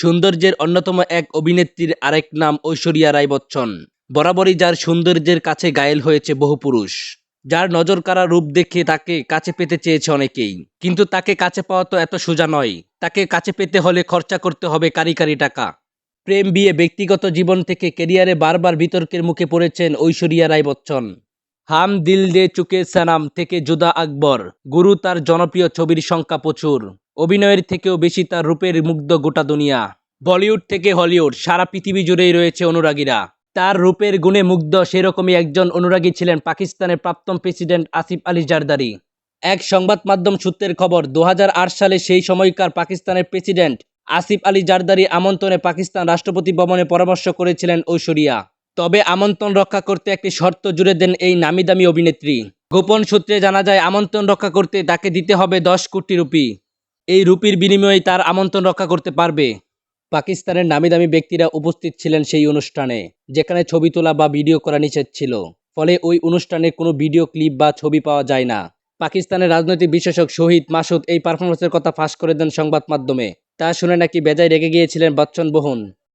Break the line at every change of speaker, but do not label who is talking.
সৌন্দর্যের অন্যতম এক অভিনেত্রীর আরেক নাম ঐশ্বরিয়া রায় বচ্চন। বরাবরই যার সৌন্দর্যের কাছে গায়েল হয়েছে বহু পুরুষ। যার নজর কাড়া রূপ দেখে তাকে কাছে পেতে চেয়েছে অনেকেই। কিন্তু তাকে কাছে পাওয়া তো এত সোজা নয়। তাকে কাছে পেতে হলে খরচা করতে হবে কারি কারি টাকা। প্রেম বিয়ে ব্যক্তিগত জীবন থেকে কেরিয়ারে বারবার বিতর্কের মুখে পড়েছেন ঐশ্বরিয়া রায় বচ্চন। হাম দিল দে চুকে সানাম থেকে জুদা আকবর। গুরু তার জনপ্রিয় ছবির সংখ্যা প্রচুর। অভিনয়ের থেকেও বেশি তার রূপের মুগ্ধ গোটা দুনিয়া। বলিউড থেকে হলিউড, সারা পৃথিবী জুড়েই রয়েছে অনুরাগীরা। তার রূপের গুণে মুগ্ধ সেরকমই একজন অনুরাগী ছিলেন পাকিস্তানের প্রাক্তন প্রেসিডেন্ট আসিফ আলী জারদারি। এক সংবাদ মাধ্যম সূত্রের খবর দু হাজার আট সালে সেই সময়কার পাকিস্তানের প্রেসিডেন্ট আসিফ আলী জারদারি আমন্ত্রণে পাকিস্তান রাষ্ট্রপতি ভবনে পরামর্শ করেছিলেন ঐশ্বরিয়া। তবে আমন্ত্রণ রক্ষা করতে একটি শর্ত জুড়ে দেন এই নামি দামি অভিনেত্রী। গোপন সূত্রে জানা যায়, আমন্ত্রণ রক্ষা করতে তাকে দিতে হবে দশ কোটি রুপি। এই রুপির বিনিময়ে তার আমন্ত্রণ রক্ষা করতে পারবে। পাকিস্তানের নামি দামি ব্যক্তিরা উপস্থিত ছিলেন সেই অনুষ্ঠানে, যেখানে ছবি তোলা বা ভিডিও করা নিষেধ ছিল। ফলে ওই অনুষ্ঠানে কোনো ভিডিও ক্লিপ বা ছবি পাওয়া যায় না। পাকিস্তানের রাজনৈতিক বিশেষক শহীদ মাসুদ এই পারফরমেন্সের কথা ফাঁস করে দেন সংবাদ মাধ্যমে। তা শুনে নাকি বেজায় রেগে গিয়েছিলেন বচ্চন বহুন।